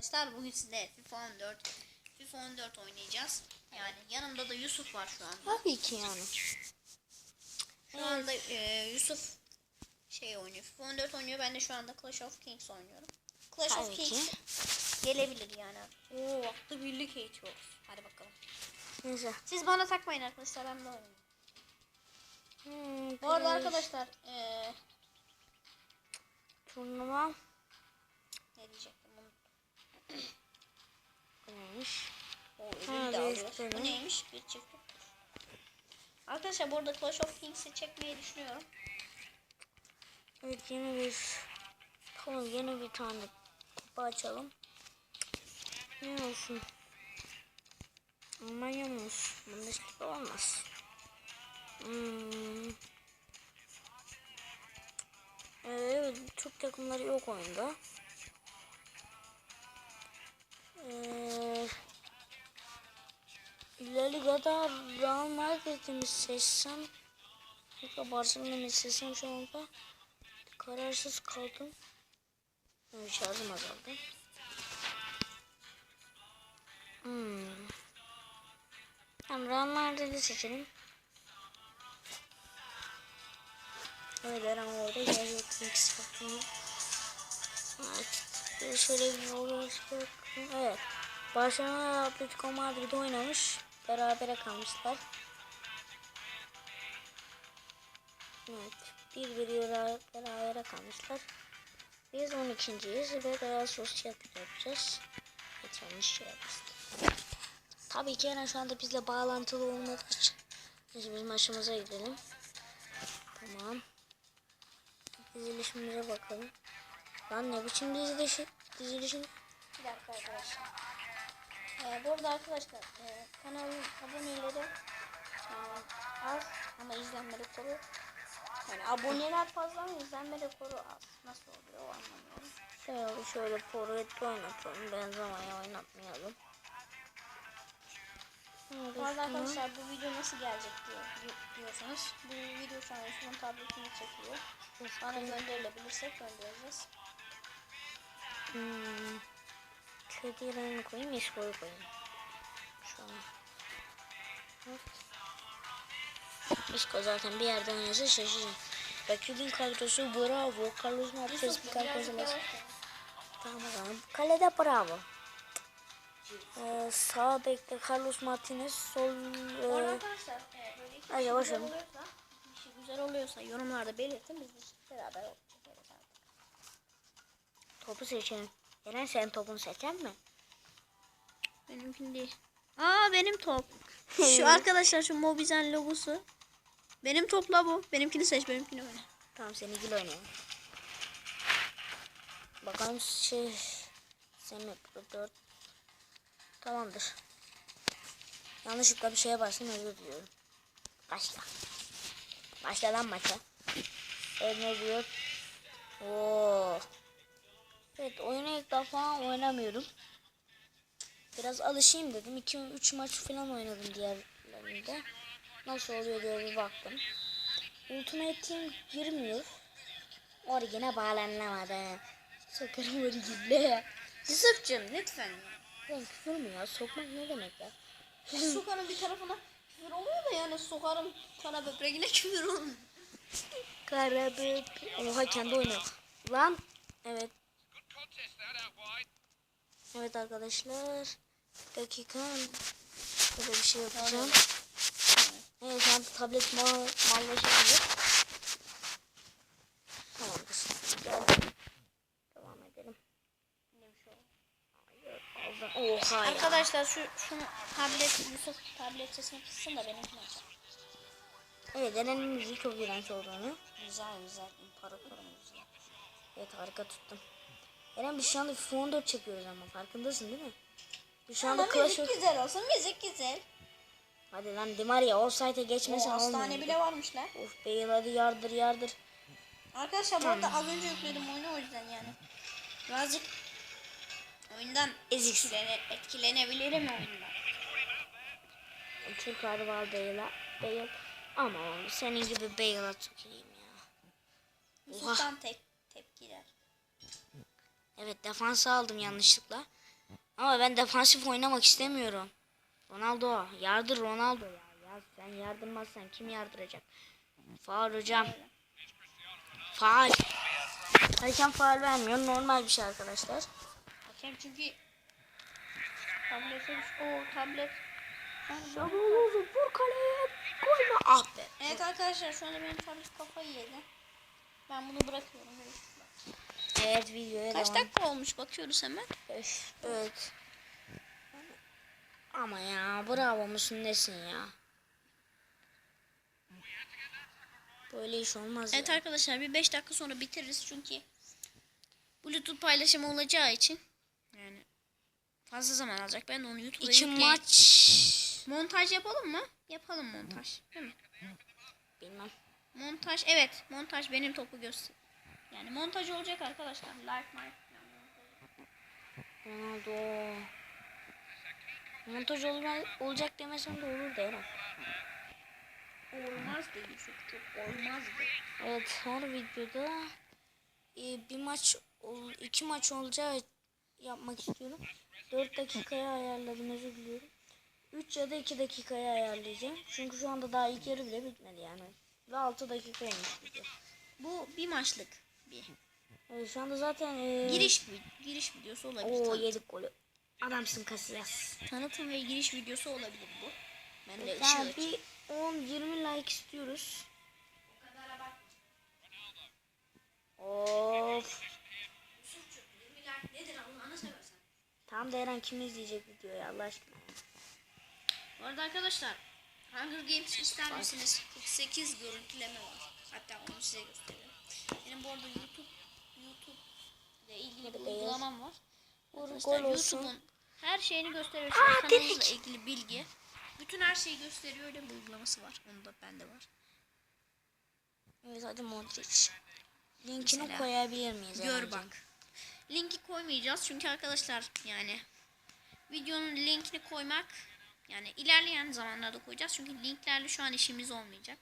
Arkadaşlar bugün size FIFA 14 FIFA 14 oynayacağız. Yani yanımda da Yusuf var şu anda. Tabii ki yani. Şu anda e, Yusuf şey oynuyor. FIFA 14 oynuyor. Ben de şu anda Clash of Kings oynuyorum. Clash Tabii of ki. Kings gelebilir yani. Oo, aklı birlik eğitiyoruz. Hadi bakalım. Neyse. Siz bana takmayın arkadaşlar. Ben de oynayayım. Hmm, Bu arada arkadaşlar e, Turnuva ne diyecektim bunu. Neymiş? O ödül de. Bu neymiş? Bir çift. Arkadaşlar bu arada Clash of Kings'i çekmeyi düşünüyorum. Evet yeni bir tamam yeni bir tane kupa açalım. Ne olsun? Almanya mı olsun? Bunda gibi olmaz. Hmm. Evet, Türk takımları yok oyunda. Ee, La Liga'da Real Madrid'i seçsem yoksa Barcelona'yı mı seçsem şu anda kararsız kaldım. Evet, şarjım azaldı. Hmm. Tamam Real Madrid'i seçelim. Evet Eren orada yer yok Kings hakkında. Evet. Bir Şöyle bir uğraştık. Evet. Barcelona Atletico Madrid oynamış. Berabere kalmışlar. Evet. Bir bir bera- berabere kalmışlar. Biz 12.yiz ve Real Sociedad yapacağız. Evet yanlış şey yapmıştık. Tabii ki Eren şu anda bizle bağlantılı olmadığı için. Neyse biz maçımıza gidelim. Tamam. Dizilişimize bakalım. Lan ne biçim dizilişi? Dizilişim. Bir dakika arkadaşlar. Ee, bu arada arkadaşlar e, kanalın aboneleri e, az ama izlenme rekoru yani aboneler fazla ama izlenme rekoru az. Nasıl oluyor o anlamıyorum. Şöyle, şöyle forvet oynatalım. Benzema'yı oynatmayalım. Bu arada arkadaşlar bu video nasıl gelecek diye di- diyorsanız bu video Yusuf'un tabletini çekiyor. Bana gönderilebilirsek göndereceğiz. Hmm. Kedi rengi koyayım, koyayım. Şu an. İsko zaten bir yerden oynasa şaşıracağım. Rakibin kadrosu bravo. Carlos Marquez bir kadrosu. Tamam o zaman. Kalede bravo. Ee, sağ bekte Carlos Martinez, sol e, e, Ay, kişi yavaş güzel oluyorsa, yorumlarda belirtin biz beraber artık. Topu seçelim. Eren sen topunu seçer mi? Benimkin değil. Aa benim top. Şu arkadaşlar şu Mobizen logosu. Benim topla bu. Benimkini seç benimkini oyna. Tamam seni gül oynayalım. Bakalım şey Pro 4 Tamamdır. Yanlışlıkla bir şeye bastım özür diliyorum. Başla. Başla lan maça. Ne diyor? Oo. Evet oyunu ilk defa oynamıyorum. Biraz alışayım dedim. 2-3 maç falan oynadım diğerlerinde. Nasıl oluyor diye bir baktım. Ultimate Team girmiyor. Origine bağlanamadı. Sokarım origine. Yusuf'cum lütfen. Lan küfür mü ya? Sokmak ne demek ya? Sokarım bir tarafına küfür oluyor da yani sokarım kana böbreğine küfür olmuyor. Karabük. Oha kendi oynuyor. Lan. Evet. Evet arkadaşlar. Dakika. Böyle bir şey yapacağım. Evet şu an tablet mal mallaşabilir. Tamamdır. Geldim. Devam edelim. Oha ya. Arkadaşlar şu şunu tablet Yusuf tablet sesini kıssın da benimkini açar. Evet Eren'in müziği çok iğrenç olduğunu. Güzel güzel. Para para güzel. Evet harika tuttum. Eren biz şu anda FIFA 14 çekiyoruz ama farkındasın değil mi? Biz şu anda Ama Clash müzik of... güzel olsun müzik güzel. Hadi lan Di Maria offside'e O geçmesen hastane olmuyor. bile varmış lan. Of Bale hadi yardır yardır. Arkadaşlar bu arada az önce yükledim oyunu o yüzden yani. Birazcık oyundan Ezik. etkilene, etkilenebilirim oyundan. Türk adı var Bale'a. Bale. Ama oğlum, senin gibi Bale'a tüküreyim ya. Yusuf'tan tek tepkiler. Evet defansı aldım yanlışlıkla. Ama ben defansif oynamak istemiyorum. Ronaldo yardır Ronaldo ya. ya sen yardırmazsan kim yardıracak? Faul hocam. Faul. Hakem faul vermiyor. Normal bir şey arkadaşlar. Hakem çünkü tablete o tablet Şaboğlu vur kaleye. Mü? Ah be. Evet arkadaşlar şu anda benim tablet kafayı yedi. Ben bunu bırakıyorum. Evet videoya Kaç devam. dakika olmuş bakıyoruz hemen. Evet. Ama ya bravo musun nesin ya? Böyle iş olmaz Evet ya. arkadaşlar bir 5 dakika sonra bitiririz çünkü Bluetooth paylaşımı olacağı için yani fazla zaman alacak. Ben de onu YouTube'a İki yükleyeyim. maç. Montaj yapalım mı? Yapalım montaj. Değil mi? Bilmem. Montaj evet montaj benim topu göster. Yani montaj olacak arkadaşlar. Live mic. Ronaldo. Montaj olma, olacak demesem de olur da. Olmaz dedi çok çok olmazdı. Evet her videoda e, bir maç ol- iki maç olacağı yapmak istiyorum. 4 dakikaya ayarladım özür diliyorum. 3 ya da 2 dakikaya ayarlayacağım. Çünkü şu anda daha ilk yarı bile bitmedi yani. Ve 6 dakikaymış video. Bu bir maçlık bir Evet, şu anda zaten e, giriş giriş videosu olabilir. Oo Tanıtım. yedik golü. Adamsın Casillas. Tanıtım ve giriş videosu olabilir bu. Ben de Yani ışığı bir 10-20 like istiyoruz. Of. Tam da Eren kim izleyecek videoyu Allah aşkına. Bu arada arkadaşlar Hunger Games ister misiniz? 48 görüntüleme var. Hatta onu size göstereyim. Benim bu arada YouTube YouTube ile ilgili bir uygulamam var. Arkadaşlar. YouTube'un her şeyini gösteriyor. Aa, Kanalımızla ilgili bilgi. Bütün her şeyi gösteriyor. Öyle bir uygulaması var. Onu da bende var. Evet hadi Modric. Linkini Mesela, koyabilir miyiz? Gör Eren'cim? bak. Linki koymayacağız çünkü arkadaşlar yani videonun linkini koymak yani ilerleyen zamanlarda koyacağız çünkü linklerle şu an işimiz olmayacak.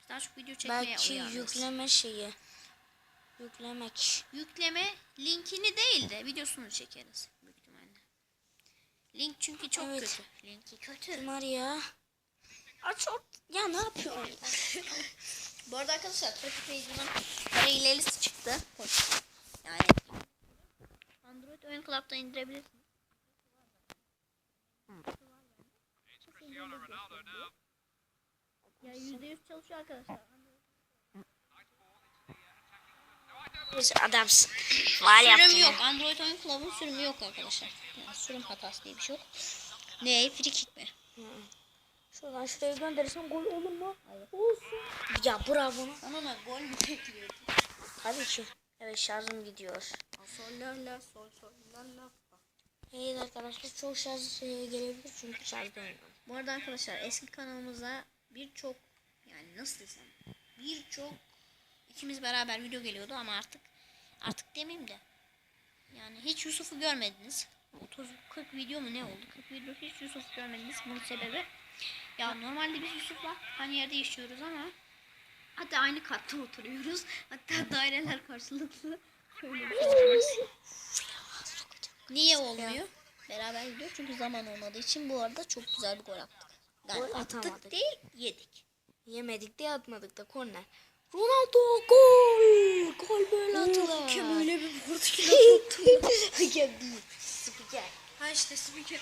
Biz daha çok video çekmeye Belki uyarız. yükleme şeyi. Yüklemek. Yükleme linkini değil de videosunu çekeriz büyük ihtimalle. Link çünkü çok Evet. kötü. Linki kötü. Ya? Aç or- Ya ne yapıyorsun? Bu arada arkadaşlar Traffic Page'in para ilerisi çıktı. Yani Android oyun Club'da indirebilirsiniz. Ya %100 çalışıyor arkadaşlar. Biz adamsın. Var yaptın. Sürüm yok. Android oyun Club'ın sürümü yok arkadaşlar. Yani sürüm hatası diye bir şey yok. Ne? Free kick mi? Şuradan şuraya gönderirsen gol olur mu? Olsun. Ya bravo. Ona ne? Gol mü bekliyor? Tabii ki. Evet şarjım gidiyor. Sol la la sol sol la la. Evet arkadaşlar çok şarj gelebilir çünkü şarjda oynuyorum. Bu arada arkadaşlar eski kanalımıza birçok yani nasıl desem birçok ikimiz beraber video geliyordu ama artık artık demeyeyim de yani hiç Yusuf'u görmediniz. 30 40 video mu ne oldu? 40 video hiç Yusuf'u görmediniz. Bunun sebebi ya normalde biz Yusuf'la aynı yerde yaşıyoruz ama hatta aynı katta oturuyoruz. Hatta daireler karşılıklı. Şöyle bir şey. Niye olmuyor? Beraber gidiyor çünkü zaman olmadığı için bu arada çok güzel bir gol attık. Yani Gol attık atamadık. değil yedik. Yemedik diye atmadık da korner. Ronaldo gol! Gol böyle atılır. Hakem öyle bir vurdu ki Hakem değil. Spiker. Ha işte spiker.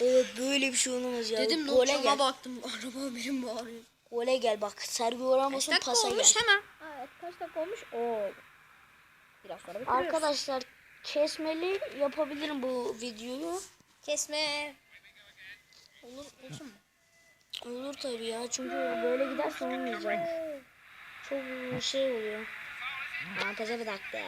Evet böyle bir şey olamaz ya. Dedim Gole notama gel. baktım. Araba benim bağırıyor. Gole gel bak. Sergio Kaç Ramos'un dakika pasa gel. olmuş hemen. Evet kaç dakika olmuş? Oo. Biraz sonra bitiriyoruz. Arkadaşlar kesmeli yapabilirim bu videoyu. Kesme. Olur olsun mu? Olur tabii ya çünkü böyle giderse olmayacak. Çok şey oluyor. Montaja bir dakika.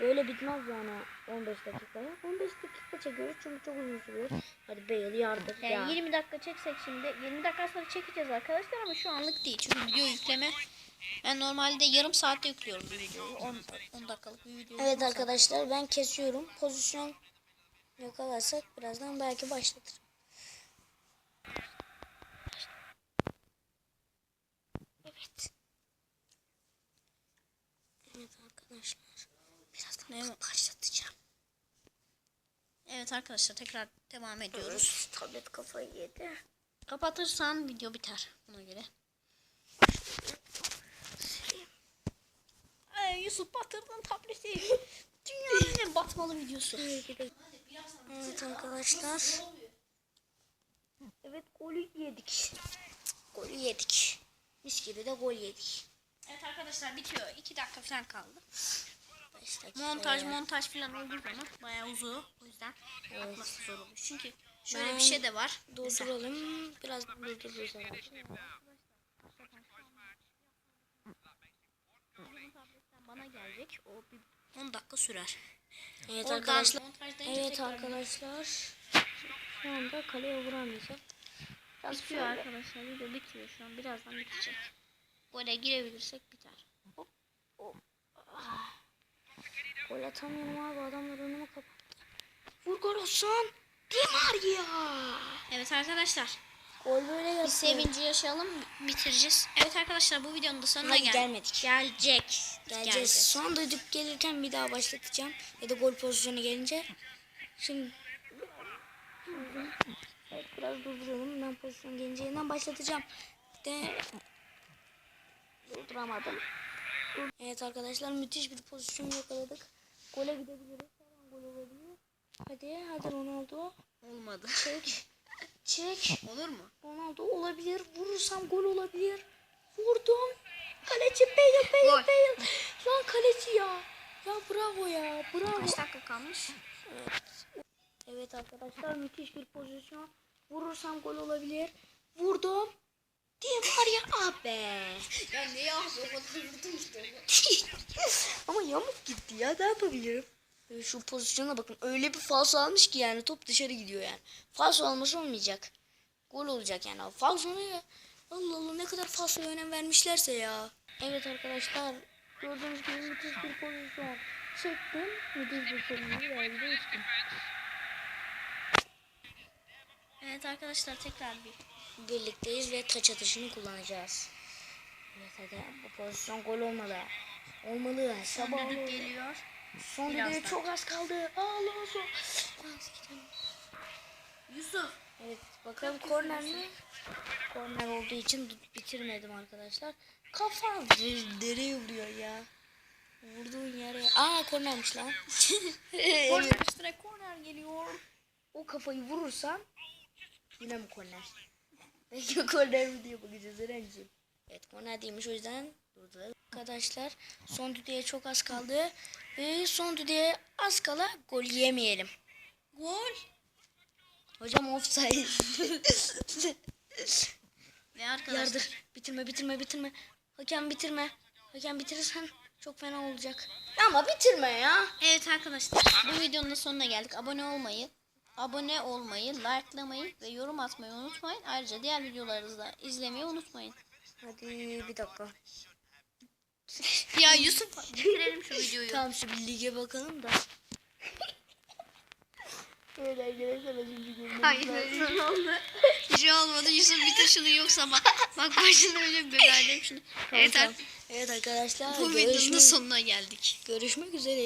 Böyle bitmez yani 15 dakikaya. 15 dakika çekiyoruz çünkü çok uzun sürüyor. Hadi Bale yardır Yani ya. 20 dakika çeksek şimdi 20 dakika sonra çekeceğiz arkadaşlar ama şu anlık değil. Çünkü video yükleme ben normalde yarım saatte yüklüyorum videoyu. 10, 10 dakikalık bir video. Evet arkadaşlar ben kesiyorum. Pozisyon yakalarsak birazdan belki başlatırım. Evet. Evet arkadaşlar. Birazdan Ne? Başlatacağım. Evet arkadaşlar tekrar devam ediyoruz. Diyoruz. Tablet kafayı yedi. Kapatırsan video biter ona göre. Ay Yusuf batırdın tableti. Dünyanın en batmalı videosu. Evet arkadaşlar. Evet golü yedik. Golü yedik. Mis gibi de gol yedik. Evet arkadaşlar bitiyor. 2 dakika falan kaldı. Dakika Montaj ya. montaj falan olduğu zaman bayağı uzuyor. O yüzden yapması zor oluyor. Çünkü şöyle Ben bir şey de var. Durduralım. Biraz durdururuz herhalde. Gelecek. O bir 10 dakika sürer. Evet Oradan arkadaşlar. Evet arkadaşlar. Şu anda kaleye vuramayacak. Biraz Bitiyor şöyle. arkadaşlar. Video bitiyor şu an. Birazdan bitecek. Gole girebilirsek biter. Gol atamıyorum abi adamlar önümü kapattı. Vur gol olsun. Di Maria. Evet arkadaşlar. Gol böyle Bir yapıyor. sevinci yaşayalım. Bitireceğiz. Evet arkadaşlar bu videonun da sonuna gel. gelmedik. Gelecek. Geleceğiz. Son düdük gelirken bir daha başlatacağım. Ya da gol pozisyonu gelince. Şimdi evet, biraz durduralım. Ben pozisyon gelince yeniden başlatacağım. De durduramadım. Dur- Evet arkadaşlar müthiş bir pozisyon yakaladık. Gole gidebiliriz. Her an gol olabilir. Hadi hadi Ronaldo. Olmadı. Çek. Çek. Olur mu? Ronaldo olabilir. Vurursam gol olabilir. Vurdum. Kaleci Bale Bale. Bale. Lan kaleci ya. Ya bravo ya. Bravo. Kaç dakika kalmış? Evet arkadaşlar müthiş bir pozisyon. Vurursam gol olabilir. Vurdum. Di Maria abi. Ya ne ya? O kadar vurdum işte. Ama yamuk gitti ya. Ne yapabilirim? Şu pozisyona bakın. Öyle bir falso almış ki yani top dışarı gidiyor yani. Falso alması olmayacak. Gol olacak yani. Falso ne ya? Allah Allah ne kadar falsoya önem vermişlerse ya. Evet arkadaşlar. Gördüğünüz gibi müthiş bir pozisyon. Çektim. Müthiş bir pozisyon. Verdi de içtim. Evet arkadaşlar tekrar bir. Birlikteyiz ve taç atışını kullanacağız. Evet hadi bu pozisyon gol olmalı. Olmalı. Sabah geliyor. Son düdüğe çok az kaldı. Alonso. Yusuf. Evet bakalım korner mi? Korner olduğu için bitirmedim arkadaşlar. Kafam nereye vuruyor ya? Vurduğun yere. Aa kornermiş lan. Korner üstüne korner geliyor. O kafayı vurursan yine mi korner? Belki korner mi diye bakacağız Eren'ciğim. Evet korner değilmiş o yüzden durduralım. Arkadaşlar son düdüğe çok az kaldı. Ve son düdüğe az kala gol yemeyelim. Gol. Hocam offside. Ve arkadaşlar. Yardır. Bitirme bitirme bitirme. Hakem bitirme. Hakem bitirirsen çok fena olacak. Ama bitirme ya. Evet arkadaşlar bu videonun da sonuna geldik. Abone olmayı, abone olmayı, likelamayı ve yorum atmayı unutmayın. Ayrıca diğer videolarımızı da izlemeyi unutmayın. Hadi bir dakika. Ya Yusuf bitirelim şu videoyu. Tamam şu bir lige bakalım da. Evet arkadaşlar şimdi görmemiz Hayır ne oldu? Bir şey olmadı. Yusuf bitir şunu yoksa bak. Bak başına öyle bir belaleyim şunu. Evet, Tamam. Evet arkadaşlar bu videonun da sonuna geldik. görüşmek üzere.